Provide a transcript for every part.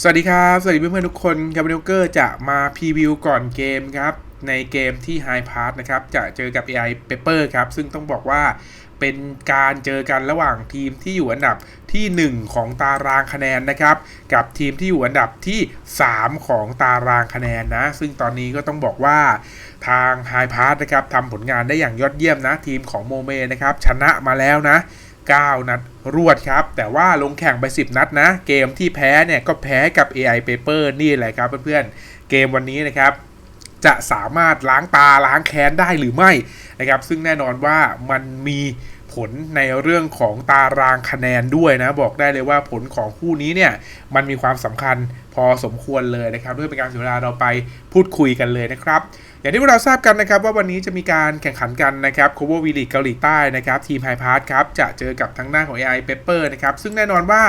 สวัสดีครับ สวัสดีเพื่อนๆทุกคนครับนิวเกอร์จะมาพรีวิวก่อนเกมครับ ในเกมที่ High Pass นะครับ จะเจอกับ AI Paper ครับ ซึ่งต้องบอกว่าเป็นการเจอกันระหว่างทีมที่อยู่อันดับที่ 1 ของตารางคะแนนนะครับ กับทีมที่อยู่อันดับที่ 3 ของตารางคะแนนนะ ซึ่งตอนนี้ก็ต้องบอกว่าทาง High Pass นะครับทำผลงานได้อย่างยอดเยี่ยมนะ ทีมของโมเมนะครับชนะมาแล้วนะ 9 นัดรวดครับ แต่ว่าลงแข่งไป 10 นัดนะ เกมที่แพ้เนี่ยก็แพ้กับ AI Paper นี่แหละครับเพื่อนๆ เกมวันนี้นะครับ จะสามารถล้างตาล้างแค้นได้หรือไม่นะครับ ซึ่งแน่นอนว่ามันมี ผลในเรื่องของตารางคะแนนด้วยนะ บอกได้เลยว่าผลของคู่นี้เนี่ยมันมีความสำคัญพอสมควรเลยนะครับด้วยเป็นการเสียเวลาเราไปพูดคุยกันเลยนะครับอย่างที่พวกเราทราบกันนะครับว่าวันนี้จะมีการแข่งขันกันนะครับโคเวีลีกเกาหลีใต้นะครับทีมไฮพาร์ทครับจะเจอกับทางด้านของ AI Pepper นะครับซึ่งแน่นอนว่า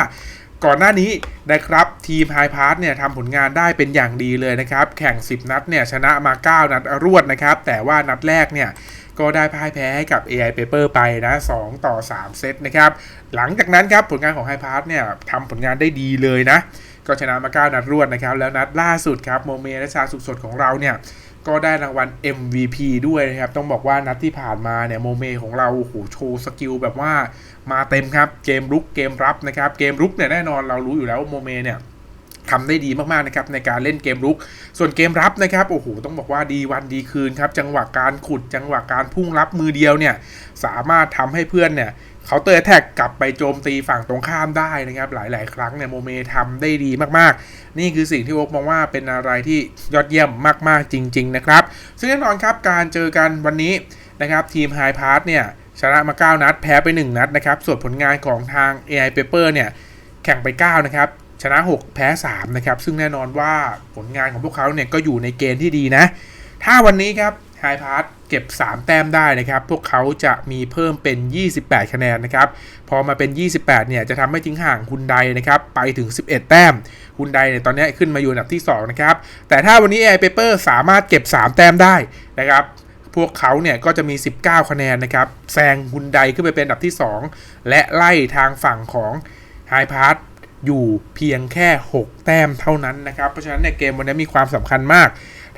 ก่อนหน้านี้นะครับทีมไฮพาร์ทเนี่ยทำผลงานได้เป็นอย่างดีเลยนะครับ แข่ง 10 นัดเนี่ยชนะมา 9 นัดรวดนะครับ แต่ว่านัดแรกเนี่ยก็ได้พ่ายแพ้ให้กับ AI Paper ไปนะ 2 ต่อ 3 เซตนะครับ หลังจากนั้นครับผลงานของไฮพาร์ทเนี่ยทำผลงานได้ดีเลยนะ ก็ชนะมา 9 นัดรวดนะครับ แล้วนัดล่าสุดครับโมเมและชาสุดสดของเราเนี่ยก็ได้รางวัล MVP ด้วยนะครับ ต้องบอกว่านัดที่ผ่านมาเนี่ยโมเมของเราโอ้โหโชว์สกิลแบบว่ามาเต็มครับ เกมรุกเกมรับนะครับ เกมรุกเนี่ยแน่นอนเรารู้อยู่แล้วว่าโมเมเนี่ยทำได้ดีมากๆนะครับในการเล่นเกมรุก ส่วนเกมรับนะครับโอ้โหต้องบอกว่าดีวันดีคืนครับ จังหวะการขุดจังหวะการพุ่งรับมือเดียวเนี่ยสามารถทำให้เพื่อนเนี่ย เขาเตอร์แท็กกลับไปโจมตีฝั่งตรงข้ามได้นะครับ หลาย ๆ ครั้งเนี่ยโมเมทำได้ดีมากๆ นี่คือสิ่งที่โอ๊กมองว่าเป็นอะไรที่ยอดเยี่ยมมากๆจริง ๆ นะครับ ซึ่งแน่นอนครับการเจอกันวันนี้นะครับทีม High Pass เนี่ยชนะมา 9 นัด แพ้ไป 1 นัดนะครับ ส่วนผลงานของทาง AI Paper เนี่ยแข่งไป 9 นะครับ ชนะ 6 แพ้ 3 นะครับ ซึ่งแน่นอนว่าผลงานของพวกเขาเนี่ยก็อยู่ในเกณฑ์ที่ดีนะ ถ้าวันนี้ครับไฮพาร์ท เก็บ 3 แต้มได้นะครับ พวกเขาจะมีเพิ่มเป็น 28 คะแนนนะครับ พอมาเป็น 28 เนี่ย จะทำให้ทิ้งห่างคุณไดนะครับ ไปถึง 11 แต้มคุณไดเนี่ยตอนนี้ขึ้นมาอยู่อันดับที่ 2 นะครับ แต่ถ้าวันนี้ AI Paper สามารถเก็บ 3 แต้มได้นะครับพวกเขาเนี่ยก็จะมี 19 คะแนนนะครับ แซงฮุนไดขึ้นไปเป็นอันดับที่ 2 และไล่ทางฝั่งของไฮพาร์ทอยู่เพียงแค่ 6 แต้มเท่านั้นนะครับ เพราะฉะนั้นเนี่ยเกมวันนี้มีความสำคัญมาก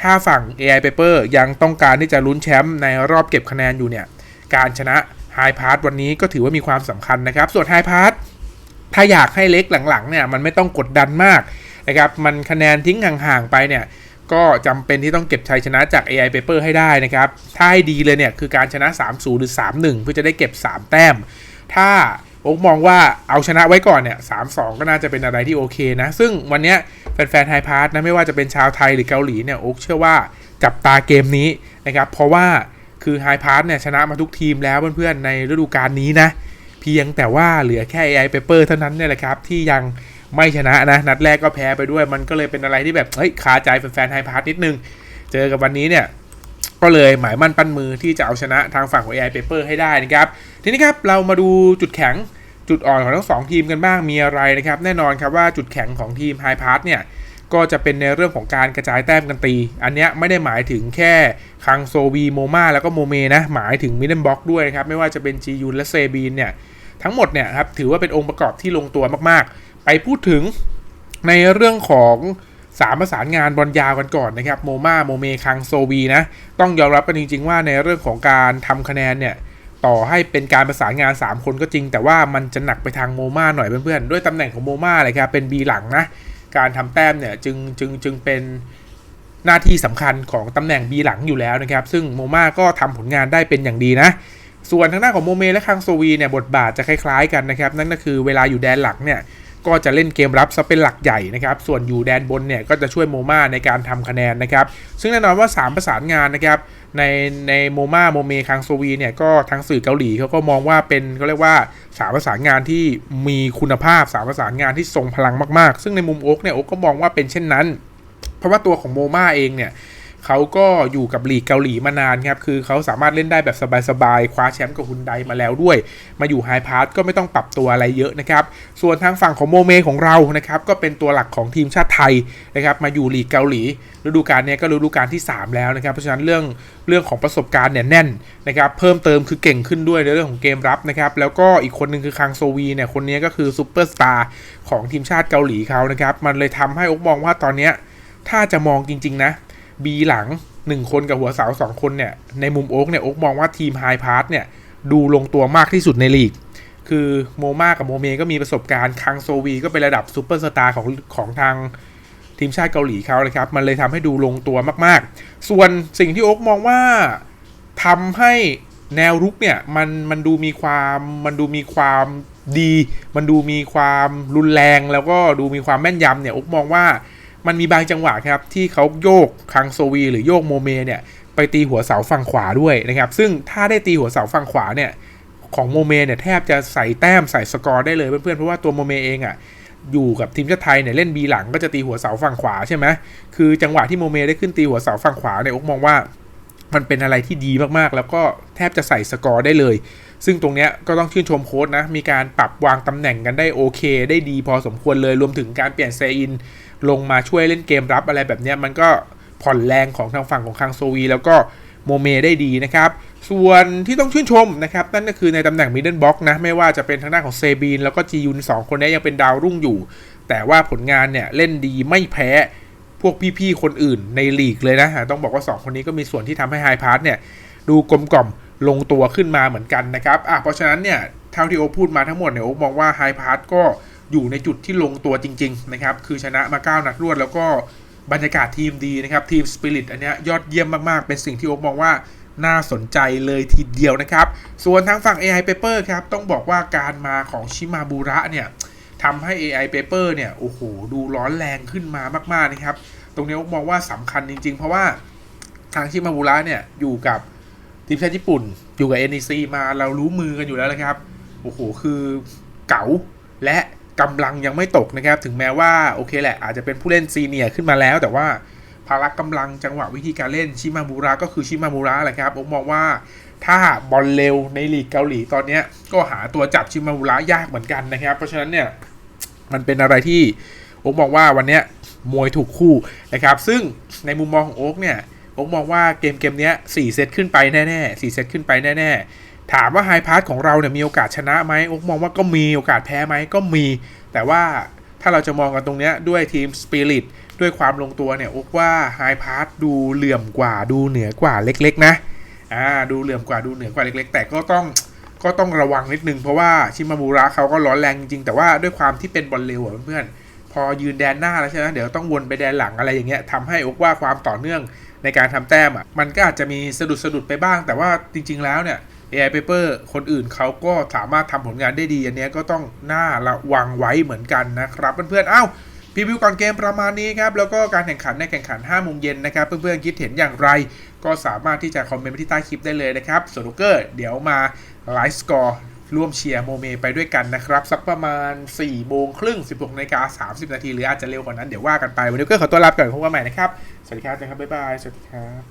ถ้าฝั่ง AI Paper ยังต้องการที่จะลุ้นแชมป์ในรอบเก็บคะแนนอยู่เนี่ย การชนะ High Pass วันนี้ก็ถือว่ามีความสำคัญนะครับ ส่วน High Pass ถ้าอยากให้เล็กหลังๆเนี่ยมันไม่ต้องกดดันมากนะครับ มันคะแนนทิ้งห่างๆไปเนี่ยก็จำเป็นที่ต้องเก็บชัยชนะจาก AI Paper ให้ได้นะครับ ถ้าให้ดีเลยเนี่ยคือการชนะ 3-0 หรือ 3-1 เพื่อจะได้เก็บ 3 แต้ม ถ้า โอ๊กมองว่าเอาชนะไว้ก่อนเนี่ย3-2ก็น่าจะเป็นอะไรที่โอเคนะ ซึ่งวันนี้แฟนๆไฮพาร์ทนะไม่ว่าจะเป็นชาวไทยหรือเกาหลีเนี่ยโอ๊กเชื่อว่าจับตาเกมนี้นะครับเพราะว่าคือไฮพาร์ทเนี่ยชนะมาทุกทีมแล้วเพื่อนๆในฤดูกาลนี้นะเพียงแต่ว่าเหลือแค่ AI Paper เท่านั้นเนี่ยแหละครับที่ยังไม่ชนะนะ นัดแรกก็แพ้ไปด้วย มันก็เลยเป็นอะไรที่แบบเฮ้ยคาใจแฟนๆไฮพาร์ทนิดนึง เจอกับวันนี้เนี่ย ก็เลยหมายมั่นปั้นมือที่จะเอาชนะทางฝั่งของ AI Paper ให้ได้นะครับ ทีนี้ครับเรามาดูจุดแข็งจุดอ่อนของทั้งสองทีมกันบ้างมีอะไรนะครับ แน่นอนครับว่าจุดแข็งของทีม High Pass เนี่ยก็จะเป็นในเรื่องของการกระจายแต้มกันตี อันนี้ไม่ได้หมายถึงแค่คังโซวีโมมาแล้วก็โมเมนะ หมายถึงมิดเดิลบ็อกด้วยนะครับ ไม่ว่าจะเป็นจียุนและเซบีนเนี่ย ทั้งหมดเนี่ยครับถือว่าเป็นองค์ประกอบที่ลงตัวมากๆ ไปพูดถึงในเรื่องของ สามประสานงานบอลยาวกันก่อนนะครับโมมาโมเมคังโซวีนะต้องยอมรับกันจริง ๆ ว่าในเรื่องของการทำคะแนนเนี่ยต่อให้เป็นการประสานงาน 3 คนก็จริง แต่ว่ามันจะหนักไปทางโมมาหน่อยเพื่อนๆ ด้วยตำแหน่งของโมมาเลยครับเป็น B หลังนะ การทำแต้มเนี่ยจึงจึงจึงเป็นหน้าที่สำคัญของตำแหน่ง B หลังอยู่แล้วนะครับ ซึ่งโมมาก็ทำผลงานได้เป็นอย่างดีนะ ส่วนทางด้านของโมเมและคังโซวีเนี่ยบทบาทจะคล้ายๆกันนะครับ นั่นก็คือเวลาอยู่แดนหลังเนี่ย ก็จะเล่นเกมรับซะเป็นหลักใหญ่นะครับ ส่วนอยู่แดนบนเนี่ยก็จะช่วยโมมาในการทำคะแนนนะครับ ซึ่งแน่นอนว่า 3 ประสานงานนะครับในในโมมาโมเมคังโซวีเนี่ยก็ทางสื่อเกาหลีเขาก็มองว่าเป็นเขาเรียกว่าสามประสานงานที่มีคุณภาพสามประสานงานที่ทรงพลังมากๆ ซึ่งในมุมโอ๊กเนี่ยโอ๊กก็มองว่าเป็นเช่นนั้น เพราะว่าตัวของโมมาเองเนี่ย เขาก็อยู่กับลีกเกาหลีมานานครับ คือเขาสามารถเล่นได้แบบสบายๆ คว้าแชมป์กับฮุนไดมาแล้วด้วย มาอยู่ไฮพาร์ทก็ไม่ต้องปรับตัวอะไรเยอะนะครับ ส่วนทางฝั่งของโมเมของเรานะครับ ก็เป็นตัวหลักของทีมชาติไทยนะครับ มาอยู่ลีกเกาหลีฤดูกาลนี้ก็ฤดูกาลที่ 3 แล้วนะครับ เพราะฉะนั้นเรื่องเรื่องของประสบการณ์เนี่ยแน่นนะครับ เพิ่มเติมคือเก่งขึ้นด้วยในเรื่องของเกมรับนะครับ แล้วก็อีกคนหนึ่งคือคังโซวีเนี่ย คนนี้ก็คือซูเปอร์สตาร์ของทีมชาติเกาหลีเขานะครับ มันเลยทำให้อกมองว่าตอนนี้ถ้าจะมองจริง ๆ นะ บีหลัง1คนกับหัวเสา2คนเนี่ยในมุมโอ๊กเนี่ยโอ๊กมองว่าทีมไฮพาร์ทเนี่ยดูลงตัวมากที่สุดในลีก คือโมมากับโมเมก็มีประสบการณ์คังโซวีก็เป็นระดับซูเปอร์สตาร์ของของทางทีมชาติเกาหลีเขาเลยครับ มันเลยทำให้ดูลงตัวมากๆ ส่วนสิ่งที่โอ๊กมองว่าทำให้แนวรุกเนี่ยมันมันดูมีความมันดูมีความดี มันดูมีความรุนแรงแล้วก็ดูมีความแม่นยำเนี่ยโอ๊กมองว่า มันมีบางจังหวะครับที่เขาโยกคังโซวี หรือโยกโมเมเนี่ยไปตีหัวเสาฝั่งขวาด้วยนะครับ ซึ่งถ้าได้ตีหัวเสาฝั่งขวาเนี่ยของโมเมเนี่ยแทบจะใส่แต้มใส่สกอร์ได้เลยเพื่อนๆเพราะว่าตัวโมเมเองอะ่ะอยู่กับทีมชาติไทยเนี่ยเล่นบีหลังก็จะตีหัวเสาฝั่งขวาใช่ไหมคือจังหวะที่โมเมได้ขึ้นตีหัวเสาฝั่งขวาเนี่ยอกมองว่า มันเป็นอะไรที่ดีมากๆ แล้วก็แทบจะใส่สกอร์ได้เลย ซึ่งตรงเนี้ยก็ต้องชื่นชมโค้ชนะ มีการปรับวางตำแหน่งกันได้โอเค ได้ดีพอสมควรเลย รวมถึงการเปลี่ยนเซอิน ลงมาช่วยเล่นเกมรับอะไรแบบเนี้ยมันก็ผ่อนแรงของทางฝั่งของคังโซวี แล้วก็โมเมได้ดีนะครับ ส่วนที่ต้องชื่นชมนะครับ นั่นก็คือในตำแหน่งมิดเดิลบ็อกนะ ไม่ว่าจะเป็นทางด้านของเซบีน แล้วก็จียุนสองคนนี้ยังเป็นดาวรุ่งอยู่ แต่ว่าผลงานเนี่ยเล่นดีไม่แพ้พวกพี่ๆคนอื่นในลีกเลยนะ ต้องบอกว่า 2 คนนี้ก็มีส่วนที่ทำให้ไฮพาร์ทเนี่ยดูกลมกล่อม ลงตัวขึ้นมาเหมือนกันนะครับอะเพราะฉะนั้นเนี่ยเท่าที่โอพูดมาทั้งหมดเนี่ยโอมองว่าไฮพาร์ทก็อยู่ในจุดที่ลงตัวจริงๆนะครับคือชนะมา 9 นัดรวดแล้วก็บรรยากาศทีมดีนะครับทีมสปิริตอันเนี้ยยอดเยี่ยมมากๆ เป็นสิ่งที่โอมองว่าน่าสนใจเลยทีเดียวนะครับ ส่วนทางฝั่ง AI Paper ครับ ต้องบอกว่าการมาของชิมาบุระเนี่ยทำให้ AI Paper เนี่ย โอ้โห ดูร้อนแรงขึ้นมามาก ๆ นะครับ ตรงนี้มมองว่าสำคัญจริง ๆ เพราะว่าทางชิมาบุระเนี่ย อยู่กับ ทีมชาติญี่ปุ่นอยู่กับ NEC มาเรารู้มือกันอยู่แล้วนะครับ โอ้โห คือเก๋าและกำลังยังไม่ตกนะครับ ถึงแม้ว่าโอเคแหละ อาจจะเป็นผู้เล่นซีเนียร์ขึ้นมาแล้ว แต่ว่าพละกำลังจังหวะวิธีการเล่นชิมาบุระก็คือชิมาบุระแหละครับ ผมมองว่าถ้าบอลเร็วในลีกเกาหลีตอนนี้ก็หาตัวจับชิมาบุระยากเหมือนกันนะครับ เพราะฉะนั้นเนี่ยมันเป็นอะไรที่ผมมองว่าวันนี้มวยถูกคู่นะครับ ซึ่งในมุมมองของโอ๊กเนี่ย โอ๊กมองว่าเกมเกมนี้4เซตขึ้นไปแน่ๆ4เซตขึ้นไปแน่ๆ ถามว่าไฮพาร์ทของเราเนี่ยมีโอกาสชนะไหมอกมองว่าก็มีโอกาสแพ้ไหมก็มี แต่ว่าถ้าเราจะมองกันตรงนี้ด้วยทีมสปิริตด้วยความลงตัวเนี่ยโอ๊กว่าไฮพาร์ทดูเหลื่อมกว่าดูเหนือกว่าเล็ก ๆ นะอ่าดูเหลื่อมกว่าดูเหนือกว่าเล็ก ๆ แต่ก็ต้องก็ต้องระวังนิดนึงเพราะว่าชิมาบูระเขาก็ร้อนแรงจริงๆแต่ว่าด้วยความที่เป็นบอลเร็วอะเพื่อนๆพอยืนแดนหน้าแล้วใช่ไหมเดี๋ยวต้องวนไปแดนหลังอะไรอย่างเงี้ยทำให้อกว่าความต่อเนื่อง ในการทำแต้มอะมันก็อาจจะมีสะดุดสะดุดไปบ้าง แต่ว่าจริง ๆ แล้วเนี่ย AI Paper คนอื่นเขาก็สามารถทำผลงานได้ดี อันนี้ก็ต้องน่าระวังไว้เหมือนกันนะครับเพื่อนๆเอ้าพรีวิวก่อนเกมประมาณนี้ครับ แล้วก็การแข่งขันในแข่งขัน5โมงเย็นนะครับ เพื่อนๆคิดเห็นอย่างไร ก็สามารถที่จะคอมเมนต์ไปที่ใต้คลิปได้เลยนะครับส่วนลูกเกอร์เดี๋ยวมาไลฟ์สกอร์ ร่วมเชียร์โมเมไปด้วยกันนะครับ สักประมาณ4โมงครึ่ง 16นาฬิกา30 นาที หรืออาจจะเร็วกว่านั้น เดี๋ยวว่ากันไป วันนี้ก็ขอตัวลาไปก่อนพบกันใหม่นะครับ สวัสดีครับนะครับบ๊ายบาย สวัสดีครับ